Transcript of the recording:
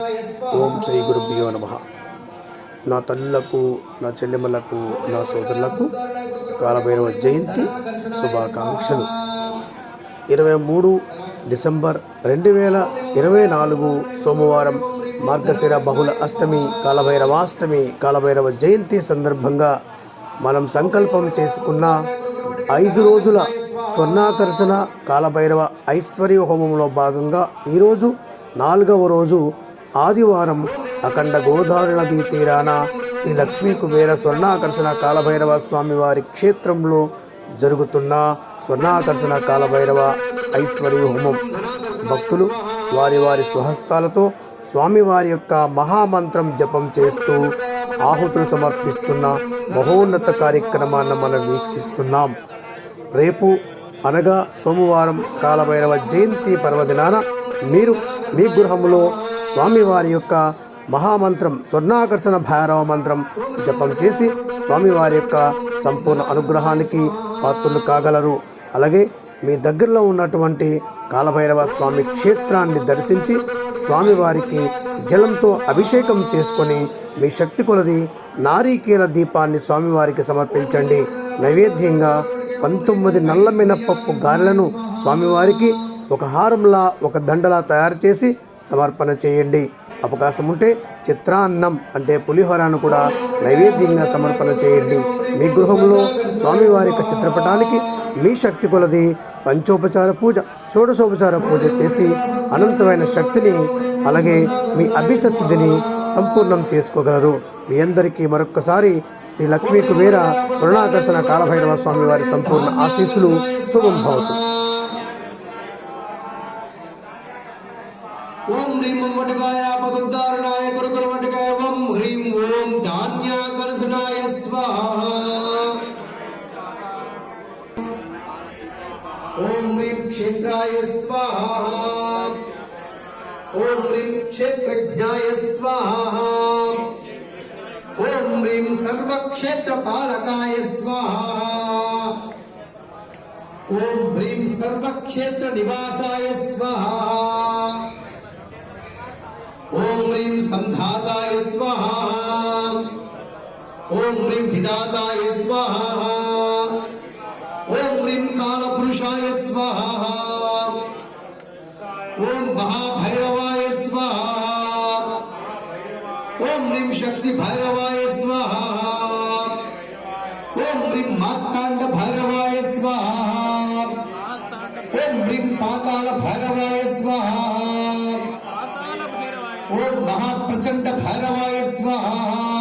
ఓం శ్రీ గురుభ్యో నమ. నా తల్లులకు నా చెల్లెమ్మలకు నా సోదరులకు కాలభైరవ జయంతి శుభాకాంక్షలు. ఇరవై మూడు డిసెంబర్ రెండు వేల ఇరవై నాలుగు సోమవారం మార్గశిర బహుళ అష్టమి కాలభైరవాష్టమి కాలభైరవ జయంతి సందర్భంగా మనం సంకల్పం చేసుకున్న ఐదు రోజుల స్వర్ణాకర్షణ కాలభైరవ ఐశ్వర్య హోమంలో భాగంగా ఈరోజు నాలుగవ రోజు ఆదివారం అఖండ గోదావరి నదీ తీరాన శ్రీ లక్ష్మీ కుబేర స్వర్ణాకర్షణ కాలభైరవ స్వామి వారి క్షేత్రంలో జరుగుతున్న స్వర్ణాకర్షణ కాలభైరవ ఐశ్వర్య హోమం. భక్తులు వారి వారి స్వహస్తాలతో స్వామివారి యొక్క మహామంత్రం జపం చేస్తూ ఆహుతులు సమర్పిస్తున్న మహోన్నత కార్యక్రమాన్ని మనం వీక్షిస్తున్నాం. రేపు అనగా సోమవారం కాలభైరవ జయంతి పర్వదినాన మీరు మీ గృహంలో స్వామివారి యొక్క మహామంత్రం స్వర్ణాకర్షణ భైరవ మంత్రం జపం చేసి స్వామివారి యొక్క సంపూర్ణ అనుగ్రహానికి పాత్రులు కాగలరు. అలాగే మీ దగ్గరలో ఉన్నటువంటి కాలభైరవ స్వామి క్షేత్రాన్ని దర్శించి స్వామివారికి జలంతో అభిషేకం చేసుకొని మీ శక్తి కొలది నారీకేల దీపాన్ని స్వామివారికి సమర్పించండి. నైవేద్యంగా పంతొమ్మిది నల్ల మినపప్పు గారెలను స్వామివారికి ఒక హారంలా ఒక దండలా తయారు చేసి సమర్పణ చేయండి. అవకాశం ఉంటే చిత్రాన్నం అంటే పులిహోరను కూడా నైవేద్యంగా సమర్పణ చేయండి. మీ గృహంలో స్వామివారి యొక్క చిత్రపటానికి మీ శక్తి కొలది పంచోపచార పూజ షోడశోపచార పూజ చేసి అనంతమైన శక్తిని అలాగే మీ అభిష్ట సిద్ధిని సంపూర్ణం చేసుకోగలరు. మీ అందరికీ మరొక్కసారి శ్రీ లక్ష్మీ కుబేర కరుణాకర్షణ కాలభైరవ స్వామి వారి సంపూర్ణ ఆశీస్సులు. శుభం భవతు ఓం హ్రీం ఓం వటికాయ పదుద్ధారణాయ గురుకుల వటికాయ హ్రీం ఓం ధాన్యాకర్షణాయ స్వాహ. ఓం హ్రీం క్షేత్రాయ స్వాహ. ఓం హ్రీం క్షేత్రజ్ఞాయ స్వాహ. ఓం హ్రీం సర్వక్షేత్ర పాలకాయ స్వాహ. ఓం హ్రీం సర్వక్షేత్ర నివాసాయ స్వాహ. ఓం హ్రీం సంధాతాయ స్వాహ ఓం హ్రీం విధాతాయ స్వాహ ఓం హ్రీం కాలపురుషాయ స్వాహ ఓం మహాభైరవాయ స్వాహ ఓం హ్రీం శక్తి భైరవాయ స్వాహ ఓం స్వాహ ఓం మహాప్రచండ భైరవాయ స్వాహ